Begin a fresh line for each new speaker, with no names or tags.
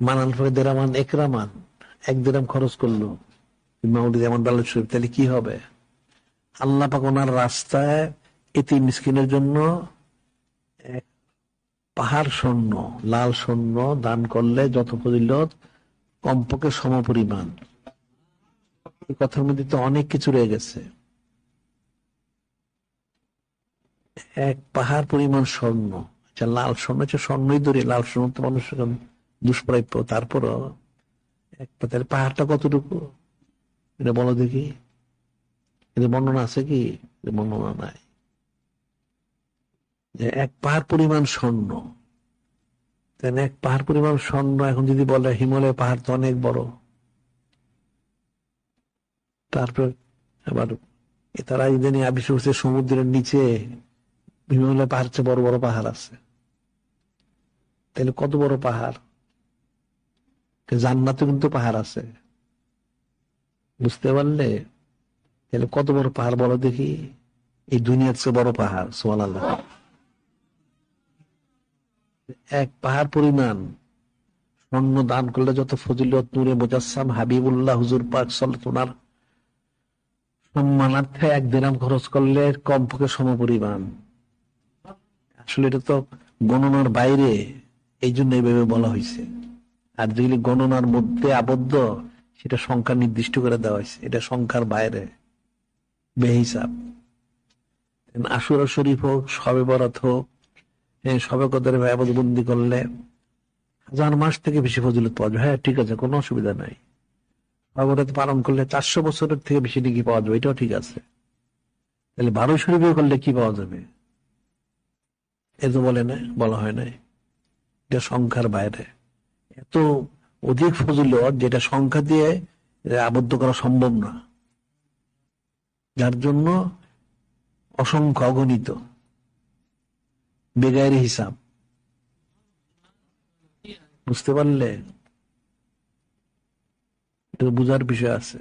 মানান ফলে দেরামান একরামান এক দেরাম খরচ করল। মাউলি যেমন দালাল শরীফ, তাহলে কি হবে? আল্লাহ পাক ওনার রাস্তায় এটি মিসকিনের জন্য পাহাড় স্বর্ণ, লাল স্বর্ণ দান করলে যত ফজিলত, কমপক্ষে সম পরিমাণ। কথার মধ্যে তো অনেক কিছু রয়ে গেছে। এক পাহাড় পরিমাণ স্বর্ণ আচ্ছা লাল স্বর্ণ হচ্ছে স্বর্ণই ধরে, লাল স্বর্ণ তো মানুষের দুষ্প্রাপ্য। তারপরও এক পাতার পাহাড়টা কতটুকু? এটা বলো দেখি। এটা বর্ণনা আছে কি? বর্ণনা নাই। যে এক পাহাড় পরিমাণ স্বর্ণ। তাহলে এক পাহাড় পরিমাণ স্বর্ণ এখন যদি বলে, হিমালয় পাহাড় তো অনেক বড়। তারপর আবার তারা ইদানি আবিষ্কার সমুদ্রের নিচে হিমালয় পাহাড় চেয়ে বড় বড় পাহাড় আছে। তাহলে কত বড় পাহাড়? জান্নাতে কিন্তু পাহাড় আছে। বুঝতে পারলে? তাহলে কত বড় পাহাড় বলো দেখি? এই দুনিয়ার চেয়ে বড় পাহাড় সোয়াল আল্লাহ এক পাহাড় পরিমাণ। স্বর্ণ দান করলে যত ফজিলত, নূরে মোজাসসাম, হাবিবুল্লাহ, হুজুর পাক ওনার সম্মানার্থে এক দিনাম খরচ করলে কমপক্ষে সম পরিমাণ। আসলে এটা তো গণনার বাইরে। এই জন্য এইভাবে বলা হয়েছে। আর যেগুলি গণনার মধ্যে আবদ্ধ, সেটা সংখ্যা নির্দিষ্ট করে দেওয়া হয়েছে। এটা সংখ্যার বাইরে। বেহিসাব। আশুরা শরীফ হোক, সবে বরাত হোক সবে কদরে ব্যববন্দি করলে হাজার মাস থেকে বেশি ফজিলত পাওয়া যাবে হ্যাঁ ঠিক আছে, কোনো অসুবিধা নাই। সবরাত পালন করলে চারশো বছরের থেকে বেশি নাকি পাওয়া যাবে, এটাও ঠিক আছে। তাহলে বারো শরীফে করলে কি পাওয়া যাবে? এ তো বলে না বলা হয় নাই। এটা সংখ্যার বাইরে। এত অধিক ফজিলত যেটা সংখ্যা দিয়ে আবদ্ধ করা সম্ভব না। যার জন্য অসংখ্য অগণিত বেগায়ের হিসাব। বুঝতে পারলে? এটা বুঝার বিষয় আছে।